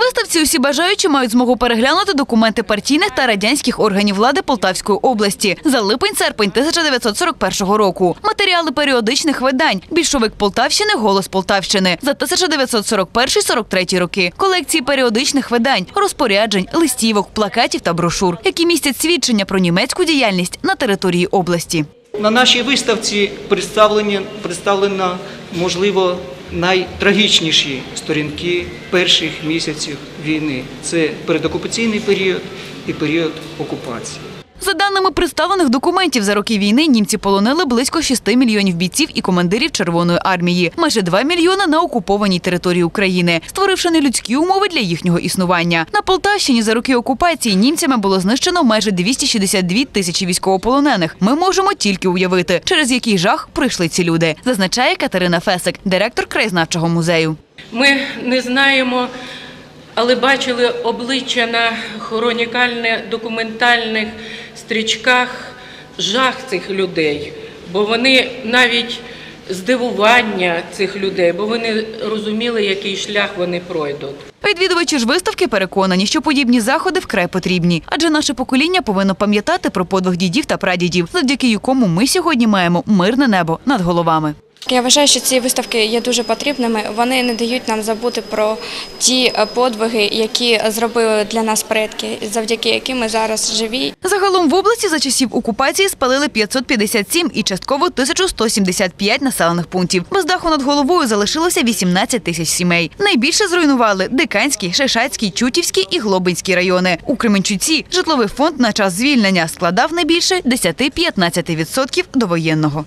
Виставці усі бажаючі мають змогу переглянути документи партійних та радянських органів влади Полтавської області за липень-серпень 1941 року. Матеріали періодичних видань Більшовик Полтавщини, Голос Полтавщини за 1941-43 роки. Колекції періодичних видань, розпоряджень, листівок, плакатів та брошур, які містять свідчення про німецьку діяльність на території області. На нашій виставці представлені, представлено, можливо, найтрагічніші сторінки перших місяців війни. Це передокупаційний період і період окупації. За даними представлених документів, за роки війни німці полонили близько 6 мільйонів бійців і командирів Червоної армії, майже 2 мільйони на окупованій території України, створивши нелюдські умови для їхнього існування. На Полтавщині за роки окупації німцями було знищено майже 262 тисячі військовополонених. Ми можемо тільки уявити, через який жах прийшли ці люди, зазначає Катерина Фесик, директор краєзнавчого музею. Ми не знаємо, але бачили обличчя на хронікально-документальних стрічках жах цих людей, бо вони навіть здивування цих людей, бо вони розуміли, який шлях вони пройдуть. Відвідувачі ж виставки переконані, що подібні заходи вкрай потрібні, адже наше покоління повинно пам'ятати про подвиг дідів та прадідів, завдяки якому ми сьогодні маємо мирне небо над головами. Я вважаю, що ці виставки є дуже потрібними. Вони не дають нам забути про ті е, подвиги, які зробили для нас предки, завдяки яким ми зараз живі. Загалом в області за часів окупації спалили 557 і частково 1175 населених пунктів. Без даху над головою залишилося 18 тисяч сімей. Найбільше зруйнували Диканський, Шишацький, Чутівський і Глобинський райони. У Кременчуці житловий фонд на час звільнення складав не більше 10-15% довоєнного.